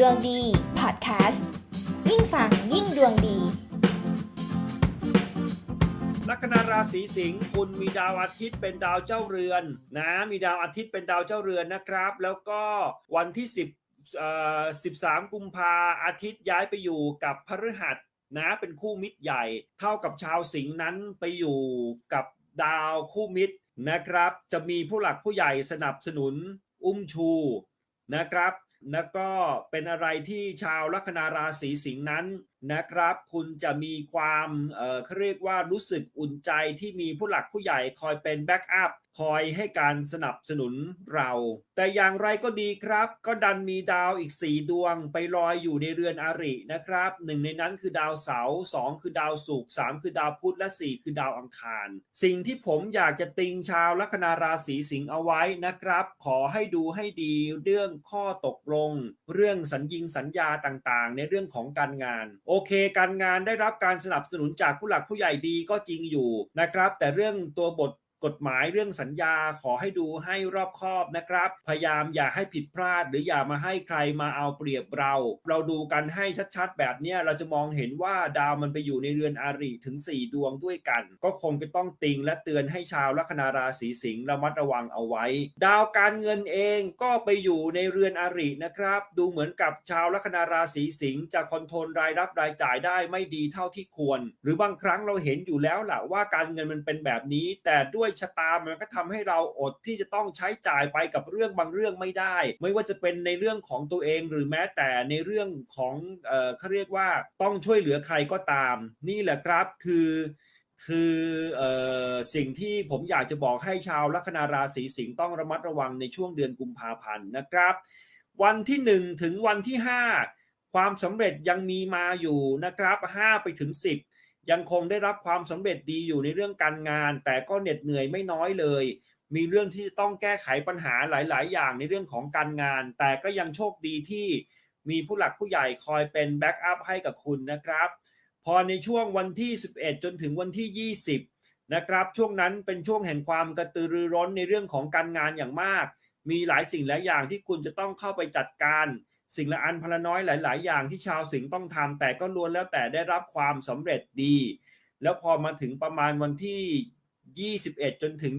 ดวงดีพอดแคสต์ยิ่งฟังยิ่งดวงดี ลัคนาราศีสิงห์คุณมีดาวอาทิตย์เป็นดาวเจ้าเรือนนะ มีดาวอาทิตย์เป็นดาวเจ้าเรือนนะครับ แล้วก็วันที่ 10เอ่อ13 กุมภาอาทิตย์ย้ายไปอยู่กับพฤหัสนะเป็นคู่มิตรใหญ่ เท่ากับชาวสิงห์นั้นไปอยู่กับดาวคู่มิตรนะครับ จะมีผู้หลักผู้ใหญ่สนับสนุนอุ้มชูนะครับ แล้วก็เป็นอะไรที่ชาวลัคนาราศีสิงห์นั้นนะครับ คุณจะมีความเอ่อเขาเรียกว่ารู้สึกอุ่นใจที่มีผู้หลักผู้ใหญ่คอยเป็นแบ็กอัพคอยให้การสนับสนุนเรา แต่อย่างไรก็ดีครับ ก็ดันมีดาวอีก 4 ดวงไปลอยอยู่ในเรือนอรินะครับหนึ่งในนั้นคือดาวเสาร์สองคือดาวศุกร์สามคือดาวพุธและ 4 คือดาวอังคาร สิ่งที่ผมอยากจะติงชาวลัคนาราศีสิงห์เอาไว้นะครับ ขอให้ดูให้ดีเรื่องข้อตกลง เรื่องสัญญิงสัญญาต่างๆ ในเรื่องของการงาน โอเค การงานได้รับการสนับสนุนจากผู้หลักผู้ใหญ่ดีก็จริงอยู่นะครับ แต่เรื่องตัวบท กฎหมายเรื่องสัญญาขอให้ดูให้รอบคอบนะครับ พยายามอย่าให้ผิดพลาด หรืออย่ามาให้ใครมาเอาเปรียบเรา เราดูกันให้ชัดๆ แบบนี้เราจะมองเห็นว่าดาวมันไปอยู่ในเรือนอาริถึง 4 ดวงด้วยกัน ก็คงจะต้องติงและเตือนให้ชาวลัคนาราศีสิงห์ระมัดระวังเอาไว้ ดาวการเงินเองก็ไปอยู่ในเรือนอารินะครับ ดูเหมือนกับชาวลัคนาราศีสิงห์จะคอนโทรลรายรับรายจ่ายได้ไม่ดีเท่าที่ควร หรือบางครั้งเราเห็นอยู่แล้วแหละว่าการเงินมันเป็นแบบนี้ แต่ด้วยชะตามันก็ทำให้เราอดที่จะต้องใช้จ่ายไปกับเรื่องบางเรื่องไม่ได้ ไม่ว่าจะเป็นในเรื่องของตัวเองหรือแม้แต่ในเรื่องของเอ่อเขาเรียกว่าต้องช่วยเหลือใครก็ตาม นี่แหละครับคือคือออสิ่งที่ผมอยากจะบอกให้ชาวลัคนาราศีสิงห์ต้องระมัดระวังในช่วงเดือนกุมภาพันธ์นะครับ วันที่ 1 ถึงวันที่ 5 ความสำเร็จยังมีมาอยู่นะครับ5ไปถึง 10 ยังคงได้รับความสำเร็จดีอยู่ในเรื่องการงาน แต่ก็เหน็ดเหนื่อยไม่น้อยเลย มีเรื่องที่ต้องแก้ไขปัญหาหลาย ๆ อย่างในเรื่องของการงาน แต่ก็ยังโชคดีที่มีผู้หลักผู้ใหญ่คอยเป็นแบ็กอัพให้กับคุณนะครับ พอในช่วงวันที่ 11 จนถึงวันที่ 20 นะครับช่วงนั้นเป็นช่วงแห่งความกระตือรือร้นในเรื่องของการงานอย่างมาก มีหลายสิ่งหลายอย่างที่คุณจะต้องเข้าไปจัดการ สิ่งละอันพละน้อยหลาย ๆ อย่างที่ชาวสิงห์ต้องทำแต่ก็ล้วนแล้วแต่ได้รับความสำเร็จดี แล้วพอมาถึงประมาณวันที่ 21 จนถึง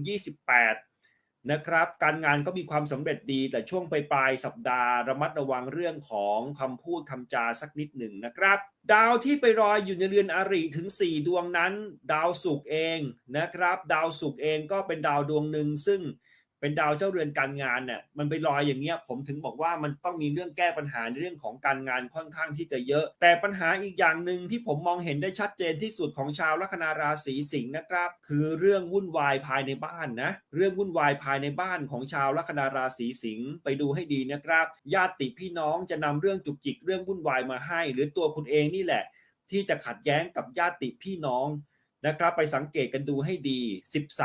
28 นะครับ การงานก็มีความสำเร็จดี แต่ช่วงปลายๆสัปดาห์ระมัดระวังเรื่องของคำพูดคำจาสักนิดหนึ่งนะครับ ดาวที่ไปรอยอยู่ในเรือนอริถึง 4 ดวงนั้น ดาวศุกร์เองนะครับ ดาวศุกร์เองก็เป็นดาวดวงหนึ่งซึ่ง เป็นดาวเจ้าเรือนการงานเนี่ยมันไปลอยอย่างเงี้ยผมถึงบอกว่ามันต้องมีเรื่องแก้ปัญหาในเรื่องของการงานค่อนข้างที่จะเยอะ แต่ปัญหาอีกอย่างหนึ่งที่ผมมองเห็นได้ชัดเจนที่สุดของชาวลัคนาราศีสิงห์นะครับ คือเรื่องวุ่นวายภายในบ้านนะเรื่องวุ่นวายภายในบ้านของชาวลัคนาราศีสิงห์ไปดูให้ดีนะครับ ญาติพี่น้องจะนำเรื่องจุกจิกเรื่องวุ่นวายมาให้ หรือตัวคุณเองนี่แหละ ที่จะขัดแย้งกับญาติพี่น้อง นะครับไปสังเกตกันดูให้ดี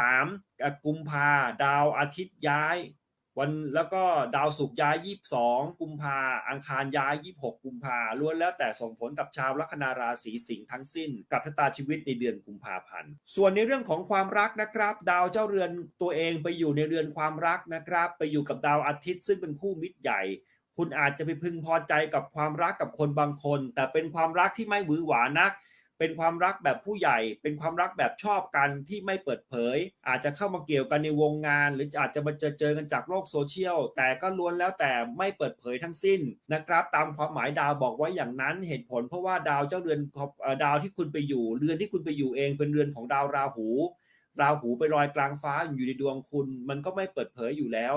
13 กุมภาดาวอาทิตย์ย้าย วันแล้วก็ดาวศุกร์ย้าย 22 กุมภาอังคารย้าย 26 กุมภาล้วนแล้วแต่ส่งผลกับชาวลัคนาราศีสิงห์ทั้งสิ้น กับชะตาชีวิตในเดือนกุมภาพันธ์ ส่วนในเรื่องของความรักนะครับ ดาวเจ้าเรือนตัวเองไปอยู่ในเรือนความรักนะครับ ไปอยู่กับดาวอาทิตย์ซึ่งเป็นคู่มิตรใหญ่คุณอาจจะไปพึงพอใจกับความรักกับคนบางคน แต่เป็นความรักที่ไม่หวือหวานัก เป็นความรักแบบผู้ใหญ่ เป็นความรักแบบชอบกันที่ไม่เปิดเผย อาจจะเข้ามาเกี่ยวกันในวงงาน หรืออาจจะมาเจอเจอกันจากโลกโซเชียล แต่ก็ล้วนแล้วแต่ไม่เปิดเผยทั้งสิ้นนะครับ ตามความหมายดาวบอกไว้อย่างนั้นเหตุผลเพราะว่าดาวเจ้าเรือนดาวที่คุณไปอยู่ เรือนที่คุณไปอยู่เองเป็นเรือนของดาวราหู ราหูไปลอยกลางฟ้าอยู่ในดวงคุณ มันก็ไม่เปิดเผยอยู่แล้ว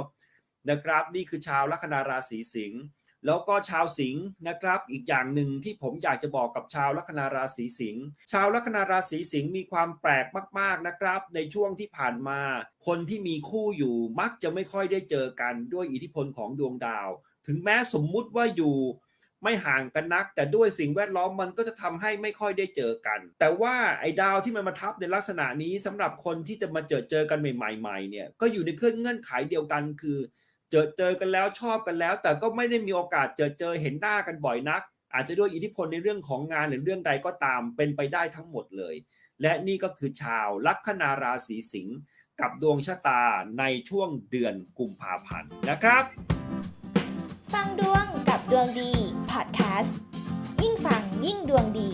นะครับ นี่คือชาวลัคนาราศีสิงห์ แล้วก็ชาวสิงห์นะครับ อีกอย่างหนึ่งที่ผมอยากจะบอกกับชาวลัคนาราศีสิงห์ชาวลัคนาราศีสิงห์มีความแปลกมาก ๆนะครับ ในช่วงที่ผ่านมา คนที่มีคู่อยู่มักจะไม่ค่อยได้เจอกันด้วยอิทธิพลของดวงดาว ถึงแม้สมมุติว่าอยู่ไม่ห่างกันนัก แต่ด้วยสิ่งแวดล้อมมันก็จะทำให้ไม่ค่อยได้เจอกัน แต่ว่าไอ้ดาวที่มันมาทับในลักษณะนี้สำหรับคนที่จะมาเจอเจอกันใหม่ๆเนี่ยก็อยู่ในเครื่องเงื่อนไขเดียวกันคือ เจอเจอกันแล้วชอบกันแล้ว แต่ก็ไม่ได้มีโอกาสเจอเจอเห็นหน้ากันบ่อยนัก อาจจะด้วยอิทธิพลในเรื่องของงานหรือเรื่องใดก็ตามเป็นไปได้ทั้งหมดเลย และนี่ก็คือชาวลัคนาราศีสิงห์กับดวงชะตาในช่วงเดือนกุมภาพันธ์นะครับ ฟังดวงกับดวงดีพพอดแคสต์ยิ่งฟังยิ่งดวงดี